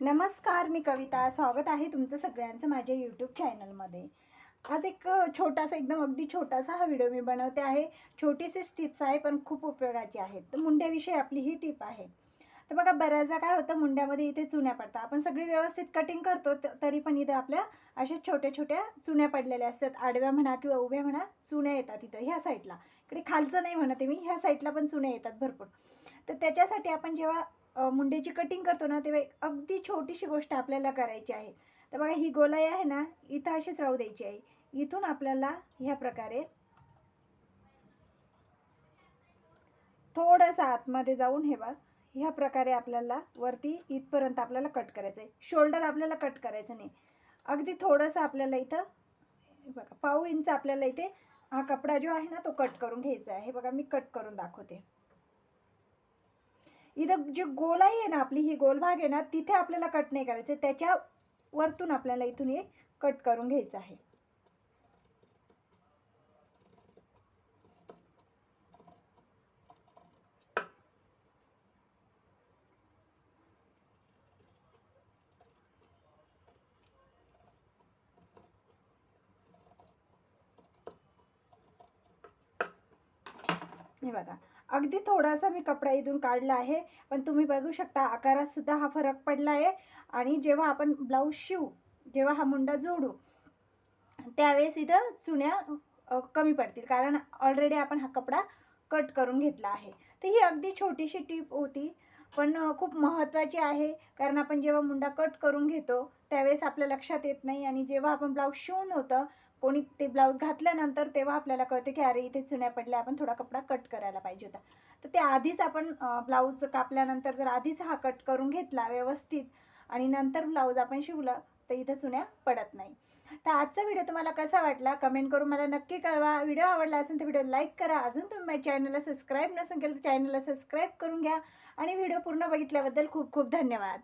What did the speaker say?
नमस्कार मी कविता. स्वागत आहे तुमचं सगळ्यांचं माझ्या यूट्यूब चॅनलमध्ये आज एक छोटासा एकदम अगदी छोटासा हा व्हिडिओ मी बनवते आहे. छोटीशीच टिप्स आहे पण खूप उपयोगाची आहेत. तर मुंड्याविषयी आपली ही टिप आहे. तर बघा बऱ्याचदा काय होतं मुंड्यामध्ये इथे चुन्या पडतात. आपण सगळी व्यवस्थित कटिंग करतो तरी पण इथे आपल्या अशा छोट्या छोट्या चुन्या पडलेल्या असतात. आडव्या म्हणा किंवा उभ्या म्हणा चुन्या येतात इथं ह्या साईडला इकडे खालचं नाही म्हणते मी ह्या साईडला पण चुन्या येतात भरपूर. तर त्याच्यासाठी आपण जेव्हा मुंडेची कटिंग करतो ना तेव्हा अगदी छोटीशी गोष्ट आपल्याला करायची आहे. तर बघा ही गोलाई आहे ना इथं अशीच राहू द्यायची आहे. इथून आपल्याला ह्या प्रकारे थोडंसं आतमध्ये जाऊन हे बघ ह्या प्रकारे आपल्याला वरती इथपर्यंत आपल्याला कट करायचं आहे शोल्डर आपल्याला कट करायचं नाही. अगदी थोडंसं आपल्याला इथं बघा पाऊ इंच आपल्याला इथे हा कपडा जो आहे ना तो कट करून घ्यायचा आहे. हे बघा मी कट करून दाखवते. इथं जी गोलाई आहे ना आपली ही गोल भाग आहे ना तिथे आपल्याला कट नाही करायचं. त्याच्या वरतून आपल्याला इथून हे कट करून घ्यायचं आहे. हे बघा. अगदी थोडासा मी कपडा इथून काढला आहे पण तुम्ही बघू शकता आकारातसुद्धा हा फरक पडला आहे आणि जेव्हा आपण ब्लाऊज शिवू जेव्हा हा मुंडा जोडू त्यावेळेस इथं चुन्या कमी पडतील. कारण ऑलरेडी आपण हा कपडा कट करून घेतला आहे. तर ही अगदी छोटीशी टीप होती पण खूप महत्त्वाची आहे. कारण आपण जेव्हा मुंडा कट करून घेतो त्यावेळेस आपल्या लक्षात येत नाही. आणि जेव्हा आपण ब्लाऊज शिवून होतं कोणी ते ब्लाऊज घातल्यानंतर तेव्हा आपल्याला कळते की अरे इथे चुण्या पडल्या आपण थोडा कपडा कट करायला पाहिजे होता. तर ते आधीच आपण ब्लाऊज कापल्यानंतर जर आधीच हा कट करून घेतला व्यवस्थित आणि नंतर ब्लाऊज आपण शिवलं तर इथं चुन्या पडत नाही. तर आजचा व्हिडिओ तुम्हाला कसा वाटला कमेंट करून मला नक्की कळवा. व्हिडिओ आवडला असेल तर व्हिडिओ लाईक करा. अजून तुम्ही माझ्या चॅनलला सबस्क्राईब नसेल केलं तर चॅनलला सबस्क्राईब करून घ्या. आणि व्हिडिओ पूर्ण बघितल्याबद्दल खूप खूप धन्यवाद.